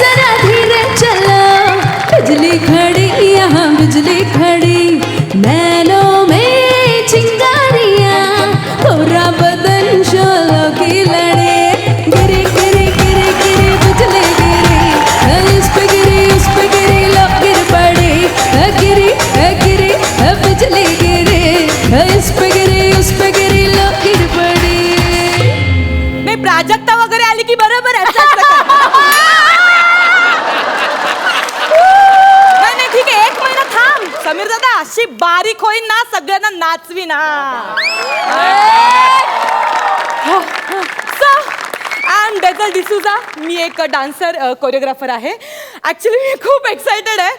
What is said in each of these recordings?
真的 होईन ना सगळ्यांना नाचवी ना आय एम डिसूजा मी एक डान्सर कोरिओग्राफर आहे. ॲक्च्युली मी खूप एक्सायटेड आहे.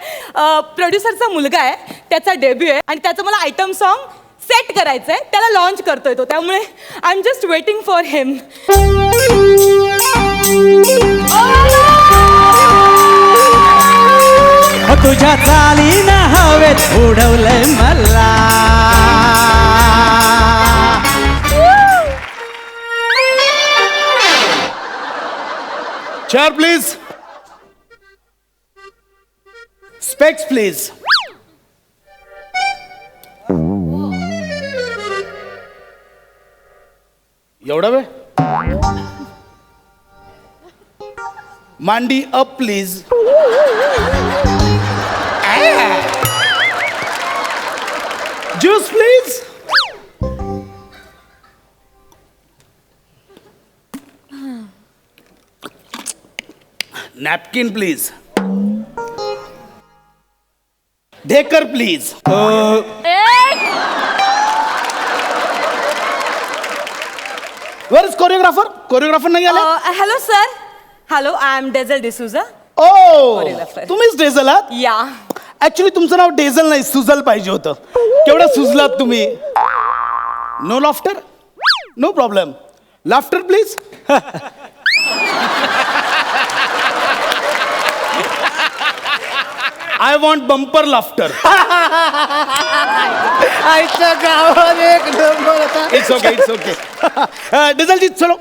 प्रोड्युसरचा मुलगा आहे त्याचा डेब्यू आहे. आणि त्याचं मला आयटम सॉन्ग सेट करायचं आहे त्याला लॉन्च करतोय तो. त्यामुळे I am just waiting for him तुझ्या तुझ्या चालीनं हवेत उडवलंय मला. चार प्लीज स्पेक्स प्लीज एवढा वे मांडी up please juice please napkin please ढेकर please वर कोरिओग्राफर कोरिओग्राफर नाही आला? Hello sir hello I am Dazzle D'Souza oh choreographer. तुम्हीच डेझल आहात? या ऍक्च्युली तुमचं नाव डेझल नाही सुजल पाहिजे होतं. केवढं सुजलात तुम्ही? No laughter no problem laughter please I want bumper laughter आईच्या गावात एक नंबर होता. इट्स ओके इट्स ओके डेझलजी चलो.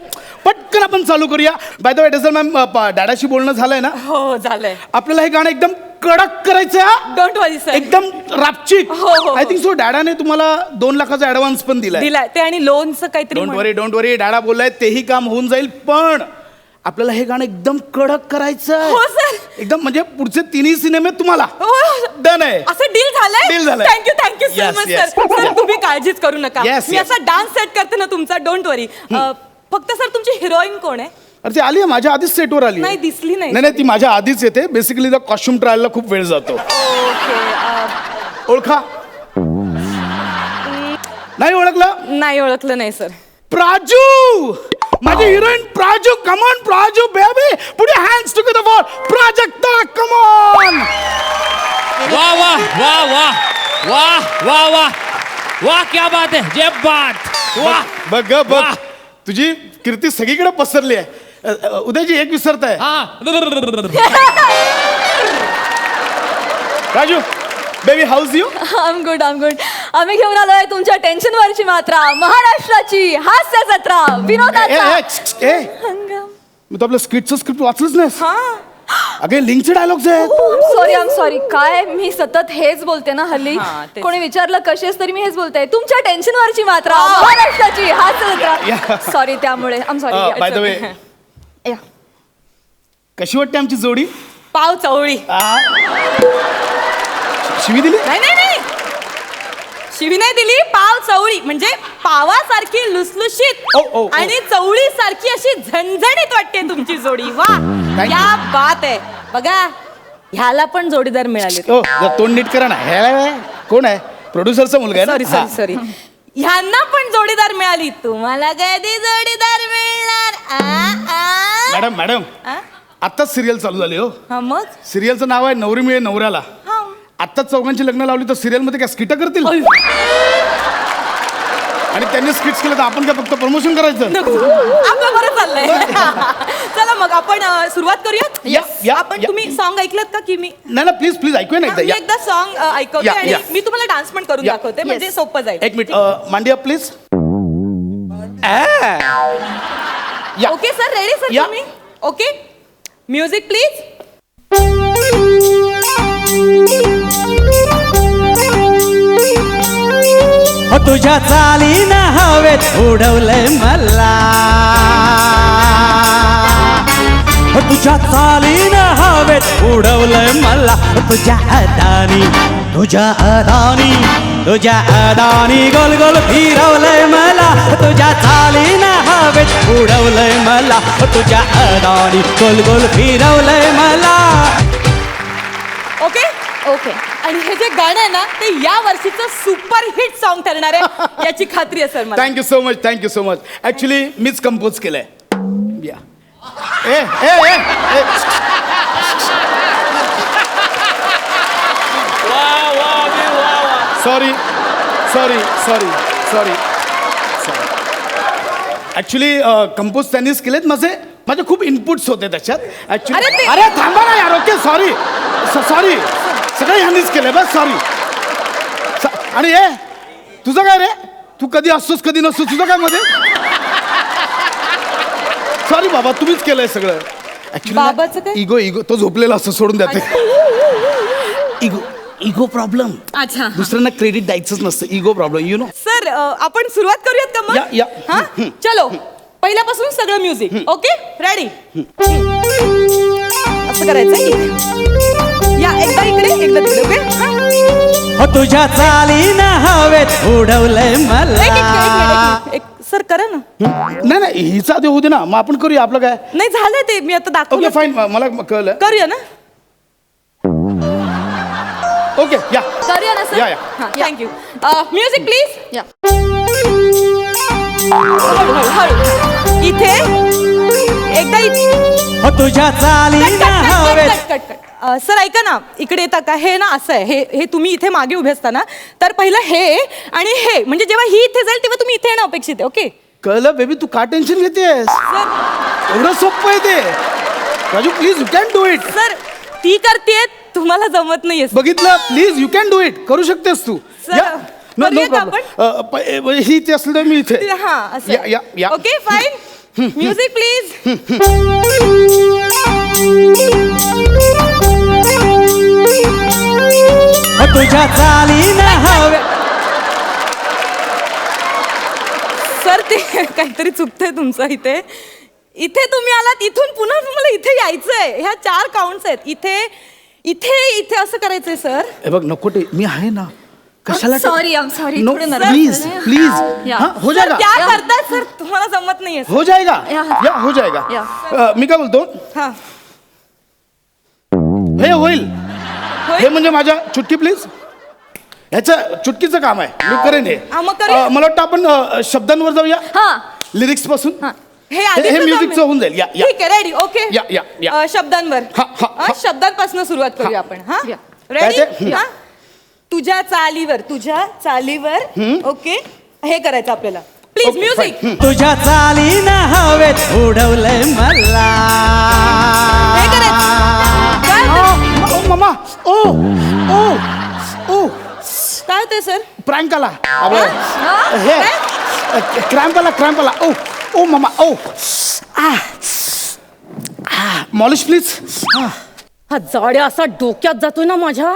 पटकन आपण चालू करूया. By the way Dazzle ma'am डॅडाशी बोलणं झालंय ना? हो झालंय. आपल्याला हे गाणं एकदम कडक करायचं हा. डोंट वरी सर एकदम रापचिक हो, हो, आय हो. थिंक सो डॅडाने तुम्हाला दोन लाखाचा ऍडव्हान्स पण दिलाय दिलाय ते आणि लोनचं काहीतरी डोंट म्हण- वरी डोंट वरी डॅडा बोललाय तेही काम होऊन जाईल पण आपल्याला हे गाणं एकदम कडक करायचं हो, sir. एकदम म्हणजे पुढचे तिन्ही सिनेमे तुम्हाला हो. डन आहे असं डील झालंय Deal झालंय. Thank you thank you so Yes, much yes. Sir sir तुम्ही काळजीच करू नका Yes, मी yes. असा डान्स सेट करते ना तुमचा डोंट वरी फक्त सर तुमची हिरोईन कोण आहे अरे ती आली आहे माझ्या आधीच सेटवर आली आहे. नाही, दिसली नाही. नाही नाही ती माझ्या आधीच येते. बेसिकली कॉस्ट्युम ट्रायलला खूप वेळ जातो. ओके ओळखा. नाही ओळखलं? नाही ओळखलं नाही सर. प्राजू! माझी heroine Praju come on Praju baby पुढे hands together for Prajakta come on वाह वाह वाह वाह वाह वाह वाह वाह क्या बात है जय बात वाह बघ ग, बघ. तुझी कीर्ती सगळीकडे पसरली आहे. उदयजी एक विसरताय. हाँ. Raju baby how's you I'm good I'm good आम्ही घेऊन आलोय तुमच्या टेन्शन वरची मात्रा. महाराष्ट्राची हास्य जत्रा. विनोदाचा. हंगाम. मी तर आपलं स्क्रिप्टचं स्क्रिप्ट वाचलंच नाही हा. अगे लिंकचे डायलॉग्स आहेत. सॉरी आम सॉरी काय मी सतत हेच बोलते ना हल्ली. कोणी विचारलं कशीच तरी मी हेच बोलते. तुमच्या टेन्शन वरची मात्रा महाराष्ट्राची हास्य जत्रा. सॉरी त्यामुळे. आम सॉरी बाय द वे कशी वाटते आमची जोडी? पाव चवळी. आ? शिवी दिली? नाही नाही नाही. शिवी नाही दिली पाव चवळी. म्हणजे पावासारखी ओ, ओ, लुसलुशीत ओ. आणि चवळी सारखी अशी झणझणीत वाटते तुमची जोडी. वा. क्या बात आहे. बघा ह्याला पण जोडीदार मिळाले ओ जरा तोंड नीट करा ना. हे कोण आहे? प्रोड्युसरचा मुलगा आहे सॉरी ना सॉरी सॉरी ह्यांना पण जोडीदार मिळाली. तुम्हाला कधी जोडीदार मिळणार? आ, आ? Madam madam. आ? आत्ताच सिरियल चालू झाली हो. हा मग? सिरियलचं नाव आहे नवरी मिळे नवऱ्याला. हा. आत्ताच चौघांची लग्न लावली तर सिरियलमध्ये काय स्किट करतील? अय, आणि त्यांनी स्किट्स केलं तर आपण काय फक्त प्रमोशन करायचं? नको. आपलं बरं चाललंय. चला मग आपण अ, सुरुवात करूयात? या, या, आपण या. तुम्ही सॉन्ग ऐकलत का की मी? नाही ना प्लीज प्लीज ऐकूया ना मी एकदा या. एकदा सॉन्ग ऐकवते या, आणि या. मी तुम्हाला डान्स पण करून या. दाखवते म्हणजे सोपं जाईल. एक मिनिट मांडिया प्लीज या. ओके सर रेडी सर या. तुम्ही? ओके म्युझिक प्लीज हो तुझ्या चालीनं हवेत उडवलंय मला. हो तुझ्या चालीनं हवेत उडवलंय मला. तुझ्या अदानी तुझ्या अदानी तुझ्या अदानी गोल गोल फिरवलंय मला. तुझ्या चालीनं हवेत उडवलंय मला. तुझ्या अदानी गोल गोल फिरवलंय मला. ओके ओके आणि हे जे गाणं आहे ना ते या वर्षीचं सुपर हिट सॉन्ग ठरणार आहे. याची खात्री आहे सर मला. Thank you so much thank you so much actually मीच कंपोज केलंय. या. ए ए ए ए. Sorry sorry sorry sorry actually compose त्यांनीच केलेत माझे. माझे खूप इनपुट्स होते त्याच्यात. ॲक्च्युली अरे ते- अरे थांबा ना यार ओके सॉरी सॉरी सगळं ह्यांनीच केलंय बस सॉरी आणि ए तुझं काय रे? तू कधी असतोस कधी नसतोस तुझं काय मध्ये? सॉरी बाबा तुम्हीच केलंय सगळं. बाबाचं काय? इगो इगो तो झोपलेला असतो सोडून द्या ते. इगो इगो प्रॉब्लेम अच्छा. दुसऱ्यांना क्रेडिट द्यायचंच नसतं ego problem you know sir uh, आपण सुरुवात करूयात का या, मग? या. हा? चलो पहिल्यापासून सगळं म्युझिक ओके रेडी असं करायचं. या एकदा इकडे एकदा तिकडे ओके? हा? हो तुझ्या चालीनं हवेत उडवलंय एक- एक- मला एक एक- एक- सर करा ना. नाही नाही हिचा होऊ दे ना. मग आपण करूया आपलं काय? नाही झालं ते. मी आता ओके दाखवलं फाईन मला कळलं. करूया ना? ओके या. करूया ना सर? या, या. हा थँक्यू म्युझिक प्लीज या. हळू हळू हळू. इथे. एकदा इथे हो तुझ्या कट, कट, कट, हवेत कट, कट, कट. सर ऐका ना. इकडे येता का? हे ना असं आहे. हे हे तुम्ही इथे मागे उभे असताना तर पहिलं हे आणि हे. म्हणजे जेव्हा ही इथे जाईल तेव्हा तुम्ही इथे येणं अपेक्षित आहे. ओके? कळलं? बेबी तू का टेन्शन घेतेस? सर. एवढं सोपं आहे ते. Raju please you can do it sir ती करते तुम्हाला जमत नाहीये. सर. बघितलं? Please you can do it करू शकतेस तू. Sir, या. No, no करूया का problem. अ, प- ए, म्हणजे ही इथे असेल तर मी इथे. हा या या ओके फाईन म्युझिक प्लीज तुझ्या हवेत सर ते काहीतरी चुकतंय तुमचं इथे. इथे तुम्ही आलात इथून पुन्हा तुम्हाला इथे यायचंय. ह्या चार काउंट्स आहेत. इथे इथे इथे असं करायचंय सर. हे बघ नको ते. मी आहे ना. कशाला sorry I'm sorry no please. Please. हाँ हो सर जाएगा त्या करतात सर. तुम्हाला जमत नाहीये हो जाएगा या. हो जाएगा. अ, मी काय बोलतो? हा. हे होईल. होईल? हे म्हणजे माझ्या चुटकी प्लीज ह्याचं चुटकीचं काम आहे. मी करेन हे. हा, मग करूया. अ, मला वाटतं आपण अ, शब्दांवर जाऊया. हा. लिरिक्सपासून हे हे- आधीचं हे दे. होऊन जाईल. या, या. ठीक आहे रेडी ओके या, या, या. अ, शब्दांवर. हा, हा, अ, हा. शब्दांपासून सुरुवात करूया आपण हा? या. काय ते? रेडी हा. तुझ्या चालीवर तुझ्या चालीवर ओके हे करायचं आपल्याला. Please Okay, music fine. तुझ्या चालीनं हवेत उडवलंय मला. हे करायचं. काय? ओ मामा. ओ ओ. होतंय सर? प्रँक आला आपलं हे? क्रॅम्प आला क्रॅम्प आला ओ ओ मामा ओ. आ. Molisch please. हा. जाड्या असा डोक्यात जातोय ना माझ्या.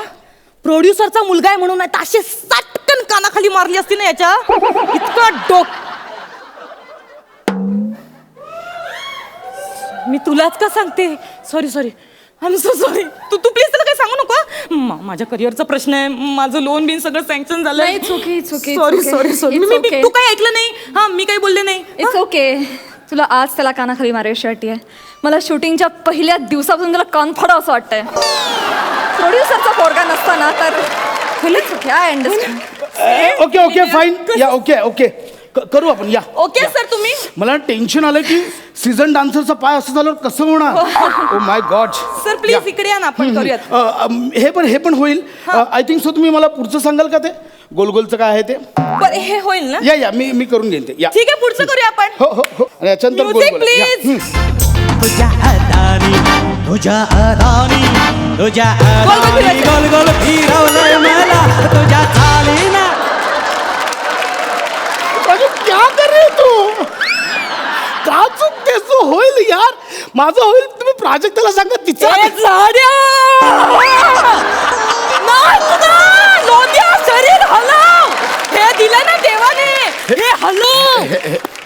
प्रोड्युसरचा मुलगा आहे म्हणून नाही तर अशी साटकन कानाखाली मारली असती ना याच्या. इतकं डोक मी तुलाच का सांगते? Sorry sorry I so sorry तू तू प्लीज त्याला काही सांगू नको मा- माझ्या करिअरचा प्रश्न आहे. माझं लोन बिन सगळं सँक्शन झालं नाही, it's okay, it's okay, it's sorry okay. Sorry sorry It's okay. तू काही ऐकलं नाही? हा मी काही बोलले नाही. इट्स ओके तुला आज त्याला कानाखाली मारायची वाटते मला शूटिंगच्या पहिल्या दिवसापासून तुला कान फाडा असं वाटतंय. प्रोड्युसरचा पोरगा नसताना तर ओके ओके फाईन या ओके ओके क- करू आपण या. ओके. सर तुम्ही? मला टेन्शन आलं की सीझन डान्सरचा पाय असं झालं कसं होणार? Oh my God sir please इकडे या ना आपण करूयात. हे पण हे पण होईल. आय थिंक सो तुम्ही मला पुढचं सांगाल का ते? गोलगोलचं काय आहे ते? बरं हे होईल ना? या या मी मी करून घेईन ते. या. ठीक आहे पुढचं करूया आपण. हो हो हो. आणि याच्यानंतर म्युझिक या. प्लीज. तुझ्या अदानी तुझ्या अदानी तुझ्या अदानी फिरायचं. गोल गोल फिरवलंय मला. तुझ्या चालीनं अरे क्या कर रहे हो तू का चुकतेस तू होईल यार माझं होईल तुम्ही प्राजक्ताला सांगा तिचा ए, झाड्या! नाच ना! लोद्या, शरीर हलव! हे दिलं ना देवाने हे हलव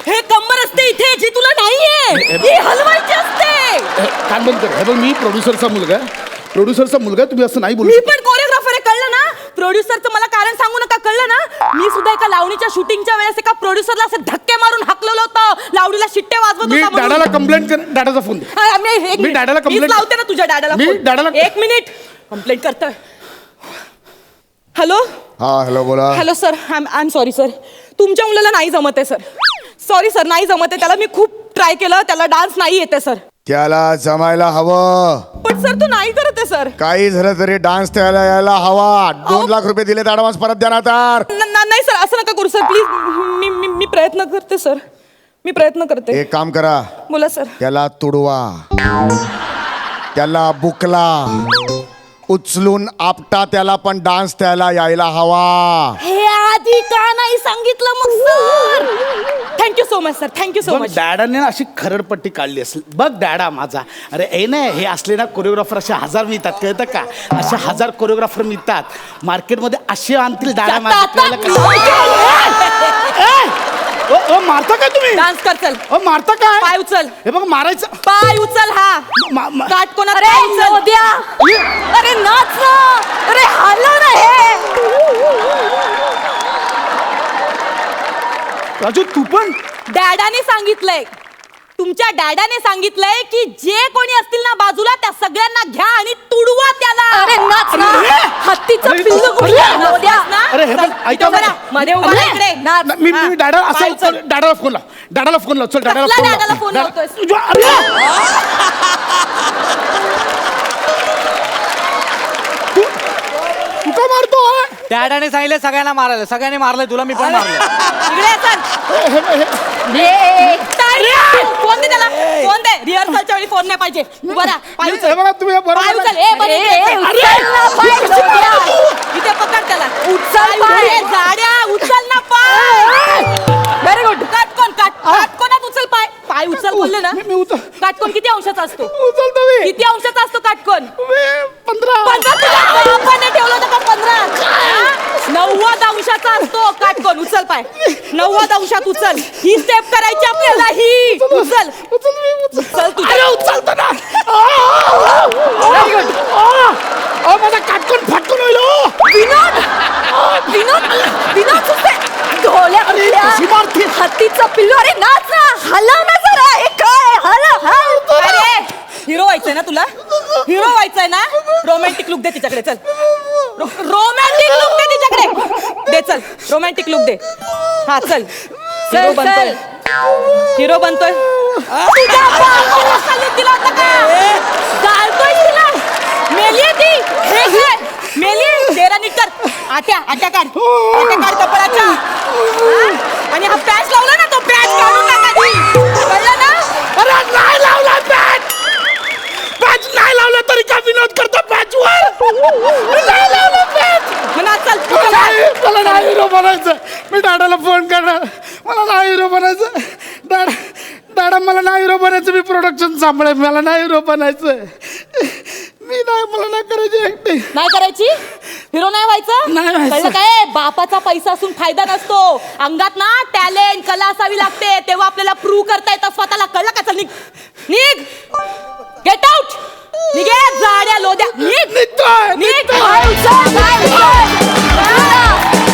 हे कंबर असते इथे जी तुला नाहीये ही हलवायची असते कर हे बघ मी प्रोड्युसरचा मुलगा प्रोड्युसरचा मुलगा तुम्ही असं नाही बोलू. पण कोरिओग्राफर आहे कळलं ना प्रोड्युसरचं मला कारण सांगू नका कळलं ना? मी सुद्धा एका लावणीच्या शूटिंगच्या वेळेस एका प्रोड्युसरला असे धक्के मारून हाकलवलं होतं. लावणीला शिट्टे वाजवत मी होता म्हणून. डॅडाला कंप्लेंट कर डॅडाचा फोन दे. हा, मी एक मी मिनिट. डॅडाला मीच complaint- लावते ना तुझ्या डॅडाला मी फोन. डॅडाला- एक मिनिट कंप्लेंट करतोय. हॅलो हा हॅलो बोला. Hello sir I am sorry sir तुमच्या मुलाला नाही जमत आहे सर सॉरी सर नाही जमत आहे. त्याला मी खूप ट्राय केलं. त्याला डान्स नाही येते सर त्याला जमायला हवं. पण सर तू नाही करत आहे सर. काही झालं तरी डान्स त्याला यायला हवा. दोन लाख रुपये दिले ऍडव्हान्स परत द्या ना तर. न- न- नाही सर असं नका करू सर. प्लीज मी मी मी प्रयत्न करते सर. मी प्रयत्न करते. एक काम करा. बोला सर. त्याला तुडवा. त्याला बुकला. उचलून आपटा त्याला पण डान्स त्याला यायला हवा. हे आधी का नाही सांगितलं मग sir? Thank you so much sir thank you so बघ मच डॅडाने ना अशी खरडपट्टी काढली असेल. बघ डॅडा माझा. अरे ए नाही हे असले ना कोरिओग्राफर असे हजार मिळतात कळतं का? असे हजार कोरिओग्राफर मिळतात. मार्केटमध्ये असे आणतील डॅडा माझ्या कळलं का? ए! ओ, ओ, मारता काय तुम्ही? डान्स कर चल. ओ मारता काय? पाय उचल. हे बघ मारायचं. पाय उचल हा. मा- मा- काट कोणा अरे अरे नाच ना. अरे हलव ना हे राजू तू पण डॅडाने सांगितलंय तुमच्या डॅडाने सांगितलंय की जे कोणी असतील ना बाजूला त्या सगळ्यांना घ्या आणि तुडवा त्याला अरे नाच ना. हत्तीचं अरे, पिल्लू अरे, कुठे अरे, नवद्या ना? अरे, हे बघ, चल, ऐका इथं बरं. बरा. मध्ये उभा राहा इकडे नाच. ना, मी. मी डॅडा पाय असं उचल. डॅडाला फोन लाव डॅडाला फोन लाव चल डॅडाला कसला फोन लाव. डॅडाला फोन डॅडा- लावतोयस? तुझ्या- अरे! डॅडाने सांगितलं सगळ्यांना मारायला सगळ्यांनी मारलंय तुला मी पण मारलं. इकडे फोन दे त्याला. फोन दे. रिहर्सलच्या वेळी फोन नाही पाहिजे. हे उचल बघा तुम्ही हे बरोबर पाय उचल ए बरं इकडे. अरे! इथे पकड त्याला. उचल पाय. जाड्या उचल ना पाय. व्हेरी गुड काटकोन काट काटकोनात उचल पाय. पाय उचल बोलले ना. मी- मी उचल. काटकोन किती अंशाचा असतो उचलतो मी किती अंशाचा असतो काटकोन मी पंधरा पंधरा तुला बापाने ठेवलं होतं का पंधरा हा? नव्वद अंशाचा असतो काटकोन उचल पाय नव्वद अंशात उचल. ही स्टेप करायची आपल्याला ही. उचल. उचल. तुझ्या अरे उचलतो ना. माझा काटकोन फाटकोन होईल हो. विनोद. विनोद विनोद सुद्धा ढोल्या मारते? हत्तीचा पिल्लू अरे नाच. ना हलव ना जरा हे. काय हलव हलव अरे हिरो व्हायचंय ना तुला? हिरो व्हायचंय ना? रोमॅन्टिक लुक दे तिच्याकडे चल. रोमॅन्टिक लुक दे तिच्याकडे. दे चल. रोमॅन्टिक लुक दे. हा चल. हिरो बनतोय. हिरो बनतोय. आट्या आट्या काढ. आट्या काढ? आणि हा पॅच लावला ना तो पॅच काढून टाका ती. कळलं ना? अरे नाही लावला पॅच. पॅच नाही लावला तरी का विनोद करतो पॅच वर नाही लावला चल मला नाही हिरो बनायचं. मी दादाला फोन करणार मला नाही हिरो बनायचं. दादा दादा मला नाही हिरो बनायचं. मी प्रोडक्शन सांभाळेल. मला नाही हिरो बनायचं. मी नाही मला नाही करायची ऍक्टिंग नाही करायची? हिरो नाही व्हायचं? नाही व्हायचं. काय? बापाचा पैसा असून फायदा नसतो. अंगात ना टॅलेंट कला असावी लागते. तेव्हा आपल्याला प्रूव्ह करता येतं. स्वतःला कळलं का? चल निघ. निघ. गेट आउट निघे जाड्या लोद्या निघ निघ. निघ. निघ. निघ. निघ. निघ. निघ. निघ.